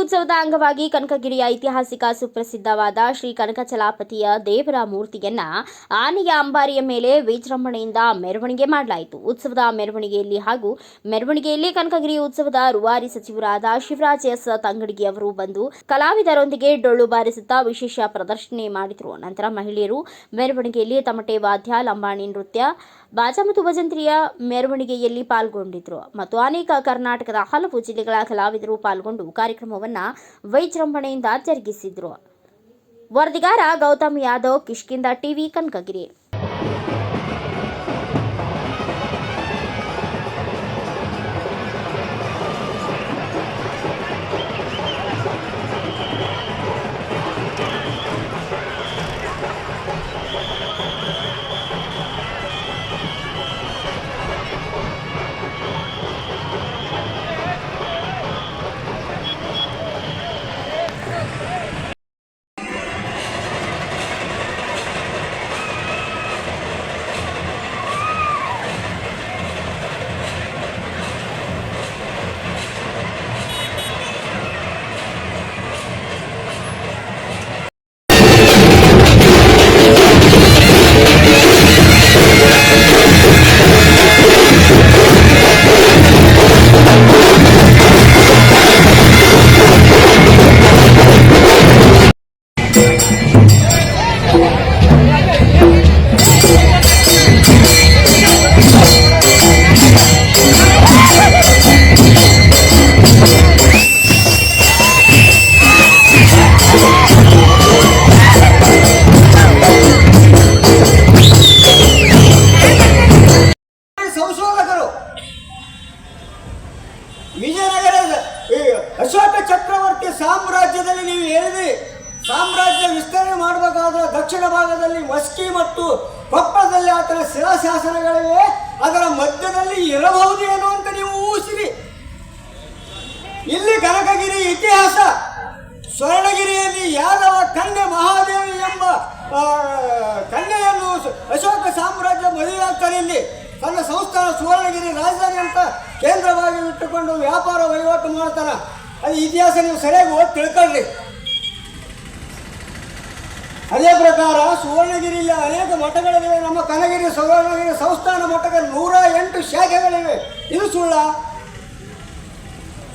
ಉತ್ಸವದ ಅಂಗವಾಗಿ ಕನಕಗಿರಿಯ ಐತಿಹಾಸಿಕ ಸುಪ್ರಸಿದ್ಧವಾದ ಶ್ರೀ ಕನಕಚಲಾಪತಿಯ ದೇವರ ಮೂರ್ತಿಯನ್ನ ಆನೆಯ ಅಂಬಾರಿಯ ಮೇಲೆ ವಿಜೃಂಭಣೆಯಿಂದ ಮೆರವಣಿಗೆ ಮಾಡಲಾಯಿತು. ಉತ್ಸವದ ಮೆರವಣಿಗೆಯಲ್ಲಿ ಹಾಗೂ ಮೆರವಣಿಗೆಯಲ್ಲಿ ಕನಕಗಿರಿ ಉತ್ಸವದ ರುವಾರಿ ಸಚಿವರಾದ ಶಿವರಾಜ್ ಎಸ್ ತಂಗಡಗಿ ಅವರು ಬಂದು ಕಲಾವಿದರೊಂದಿಗೆ ಡೊಳ್ಳು ಬಾರಿಸುತ್ತಾ ವಿಶೇಷ ಪ್ರದರ್ಶನ ಮಾಡಿದರು. ನಂತರ ಮಹಿಳೆಯರು ಮೆರವಣಿಗೆಯಲ್ಲಿ ತಮಟೆ ವಾದ್ಯ, ಲಂಬಾಣಿ ನೃತ್ಯ, ಬಾಜಾ ಮತ್ತು ಭಜಂತ್ರಿಯ ಮೆರವಣಿಗೆಯಲ್ಲಿ ಪಾಲ್ಗೊಂಡಿದ್ರು ಮತ್ತು ಅನೇಕ ಕರ್ನಾಟಕದ ಹಲವು ಜಿಲ್ಲೆಗಳ ಕಲಾವಿದರು ಪಾಲ್ಗೊಂಡು ಕಾರ್ಯಕ್ರಮವನ್ನ ವೈಜೃಂಭಣೆಯಿಂದ ಜರುಗಿಸಿದ್ರು. ವರದಿಗಾರ ಗೌತಮ್ ಯಾದವ್ ಕಿಷ್ಕಿಂದ ಟಿವಿ ಕನಕಗಿರಿ. ವಿಜಯನಗರದ ಈ ಅಶೋಕ ಚಕ್ರವರ್ತಿ ಸಾಮ್ರಾಜ್ಯದಲ್ಲಿ ನೀವು ಹೇಳಿದ್ರಿ. ಸಾಮ್ರಾಜ್ಯ ವಿಸ್ತರಣೆ ಮಾಡಬೇಕಾದ್ರೆ ದಕ್ಷಿಣ ಭಾಗದಲ್ಲಿ ಮಸ್ಕಿ ಮತ್ತು ಕೊಪ್ಪಳದಲ್ಲಿ ಆತನ ಶಿಲಾಶಾಸನಗಳಿವೆ. ಅದರ ಮಧ್ಯದಲ್ಲಿ ಇರಬಹುದು ಏನು ಅಂತ ನೀವು ಊಹಿಸಿರಿ. ಇಲ್ಲಿ ಕನಕಗಿರಿ ಇತಿಹಾಸ, ಸ್ವರ್ಣಗಿರಿಯಲ್ಲಿ ಯಾದವ ಕನ್ಯೆ ಮಹಾದೇವಿ ಎಂಬ ಕನ್ಯೆಯನ್ನು ಅಶೋಕ ಸಾಮ್ರಾಜ್ಯ ಮದುವೆಯಾಗ್ತಾನೆ ಇಲ್ಲಿ. ತನ್ನ ಸಂಸ್ಥಾನ ಸುವರ್ಣಗಿರಿ ರಾಜಧಾನಿ ಅಂತ ಕೇಂದ್ರವಾಗಿ ಇಟ್ಟುಕೊಂಡು ವ್ಯಾಪಾರ ವಹಿವಾಟು ಮಾಡ್ತಾರ. ಅದು ಇತಿಹಾಸ ನೀವು ಸರಿಯಾಗಿ ಓದಿ ತಿಳ್ಕೊಳ್ರಿ. ಅದೇ ಪ್ರಕಾರ ಸುವರ್ಣಗಿರಿಯಲ್ಲಿ ಅನೇಕ ಮಠಗಳಿವೆ. ನಮ್ಮ ಕನಗಿರಿ ಸುವರ್ಣಗಿರಿ ಸಂಸ್ಥಾನ ಮಠಗಳ ನೂರ ಎಂಟು ಶಾಖೆಗಳಿವೆ. ಇದು ಸುಳ್ಳ.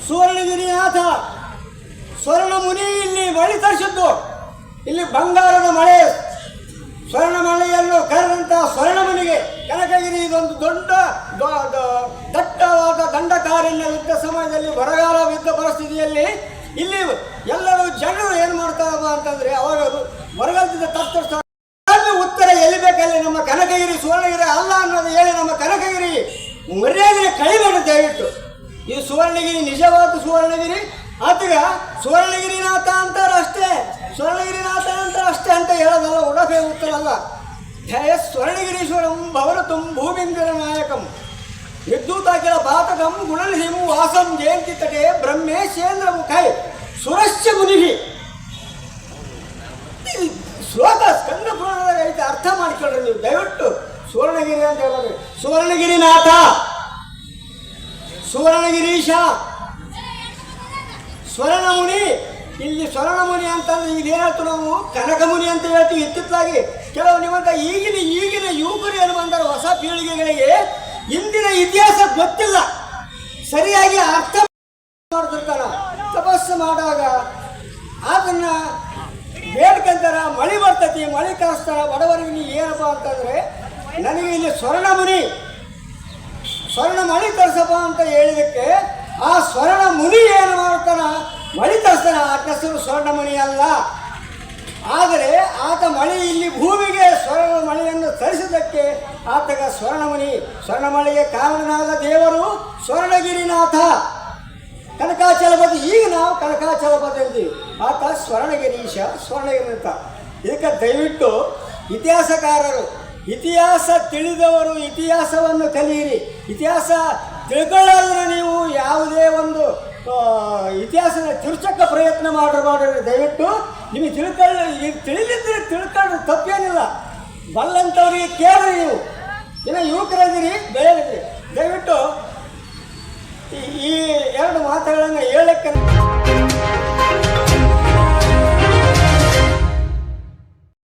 ಸುವರ್ಣಗಿರಿನಾಥ ಸ್ವರ್ಣ ಮುನಿ ಇಲ್ಲಿ ಮಳೆ ತರಿಸಿದ್ದು. ಇಲ್ಲಿ ಬಂಗಾರದ ಮಳೆ. ಸ್ವರ್ಣ ಮಳೆಯನ್ನು ಕರೆದಂತಹ ಸ್ವರ್ಣ ಮುನಿಗೆ. ಕನಕಗಿರಿ ಇದೊಂದು ದೊಡ್ಡ ದೊ- ದೊ- ದಟ್ಟವಾದ ಯುದ್ಧ ಸಮಯದಲ್ಲಿ ಬರಗಾಲ ಬಿದ್ದ ಪರಿಸ್ಥಿತಿಯಲ್ಲಿ ಇಲ್ಲಿ ಎಲ್ಲರೂ ಜನರು ಏನು ಮಾಡ್ತಾರಪ್ಪ ಅಂತಂದ್ರೆ ಅವಾಗ ಅದು ಬರಗಾಲದಿಂದ ತಪ್ಪಿಸ್ತಾರೆ ಉತ್ತರ ಎಲ್ಲಿ ಬೇಕಲ್ಲಿ ನಮ್ಮ ಕನಕಗಿರಿ, ಸುವರ್ಣಗಿರಿ ಅಲ್ಲ ಅನ್ನೋದು ಹೇಳಿ ನಮ್ಮ ಕನಕಗಿರಿ ಮರ್ಯಾದೆ ಕೈಬೇಡ ದಯವಿಟ್ಟು. ಈ ಸುವರ್ಣಗಿರಿ, ನಿಜವಾದ ಸುವರ್ಣಗಿರಿ, ಆತಗ ಸುವರ್ಣಗಿರಿನಾಥ ಅಂತಾರ ಅಷ್ಟೇ. ಸುವರ್ಣಗಿರಿನಾಥ ಅಂತ ಅಷ್ಟೇ ಅಂತ ಹೇಳೋದಲ್ಲ ಉಡಪೆ ಉತ್ತರ ಅಲ್ಲ. ಜಯ ಸ್ವರ್ಣಗಿರೀಶ್ವರಂ ಭವನತುಂ ಭೂಮಿಂದಿರ ನಾಯಕಂ. ವಿದ್ಯುತಾಕಿಲ ಪಾತಕಂ ಗುಣಲಿಹಿಮು ವಾಸಂ ಜಯಂತಿ ತಟೆ ಬ್ರಹ್ಮೇಶೇಂದ್ರ ಮುಖೈ ಸುರಶ್ಯ ಮುನಿಹಿ ಶ್ಲೋಕ ಸ್ಕಂದ ಪುರಾಣದಾಗ ಐತೆ ಅರ್ಥ ಮಾಡ್ಕೊಳ್ರಿ ನೀವು. ದಯವಿಟ್ಟು ಸುವರ್ಣಗಿರಿ ಅಂತ ಹೇಳೋದು ಸುವರ್ಣಗಿರಿನಾಥ. ಸುವರ್ಣಗಿರೀಶ. ಸ್ವರ್ಣಮುನಿ. ಇಲ್ಲಿ ಸ್ವರ್ಣಮುನಿ ಅಂತಂದ್ರೆ ಈಗ ಏನಾಯ್ತು ನಾವು? ಕನಕಮುನಿ ಅಂತ ಹೇಳ್ತೀವಿ. ಇತ್ತಿತ್ತಲಾಗಿ ಕೆಲವು ನಿಮ್ಮಂತ ಈಗಿನ ಈಗಿನ ಯುವಕರು ಏನು ಹೊಸ ಪೀಳಿಗೆಗಳಿಗೆ ಇಂದಿನ ಇತಿಹಾಸ ಗೊತ್ತಿಲ್ಲ. ಸರಿಯಾಗಿ ಅರ್ಥ ಮಾಡ್ತಿರ್ತಾರ ತಪಸ್ಸು ಮಾಡುವಾಗ ಅದನ್ನ ಬೇಡ್ಕಂತಾರ ಮಳೆ ಬರ್ತೈತಿ, ಮಳೆ ಕಳಿಸ್ತಾರ ಬಡವರಿಗೆ ನೀ ಏನಪ್ಪ ಅಂತಂದ್ರೆ, ನನಗೆ ಇಲ್ಲಿ ಸ್ವರ್ಣ ಮುನಿ, ಸ್ವರ್ಣ ಮಳಿ ತರಿಸಪ್ಪ ಅಂತ ಹೇಳಿದಕ್ಕೆ ಆ ಸ್ವರ್ಣ ಮುನಿ ಏನು ಮಾಡ್ತಾನ? ಮಳಿ ತರಿಸ್ತಾನ. ಆ ಕೆಸರು ಸ್ವರ್ಣ ಮುನಿ ಅಲ್ಲ ಆದರೆ ಆತ ಮಳೆ ಇಲ್ಲಿ ಭೂಮಿಗೆ ಸ್ವರ್ಣ ಮಳೆಯನ್ನು ತರಿಸಿದ್ದಕ್ಕೆ ಆತಗ ಸ್ವರ್ಣಮಣಿ. ಸ್ವರ್ಣಮಣಿಗೆ ಕಾರಣನಾದ ದೇವರು ಸ್ವರ್ಣಗಿರಿನಾಥ. ಕನಕಾಚಲಪತಿ, ಈಗ ನಾವು ಕನಕಾಚಲಪತಿ ಅಂತೀವಿ. ಆತ ಸ್ವರ್ಣಗಿರೀಶ, ಸ್ವರ್ಣಗಿರಿನಾಥ. ಇದಕ್ಕೆ ದಯವಿಟ್ಟು ಇತಿಹಾಸಕಾರರು, ಇತಿಹಾಸ ತಿಳಿದವರು ಇತಿಹಾಸವನ್ನು ಕಲಿಯಿರಿ. ಇತಿಹಾಸ ತಿಳ್ಕೊಳ್ಳೋದ್ರೆ ನೀವು ಯಾವುದೇ ಒಂದು ಇತಿಹಾಸನ ತಿರ್ಚಕ್ಕ ಪ್ರಯತ್ನ ಮಾಡಬಾರ್ದು ದಯವಿಟ್ಟು. ನಿಮಗೆ ತಿಳ್ಕೊಳ್ಳ ಈಗ ತಿಳಿಲಿದ್ರೆ ತಿಳ್ಕೊಂಡ್ರೆ ತಪ್ಪೇನಿಲ್ಲ. ಬಲ್ಲಂಥವ್ರಿಗೆ ಕೇಳ್ರಿ ನೀವು. ಇನ್ನು ಯುವಕರಾಗಿರಿ ಬೆಳೆದಿರಿ ದಯವಿಟ್ಟು ಈ ಎರಡು ಮಾತುಗಳನ್ನು ಹೇಳಕ್ಕೆ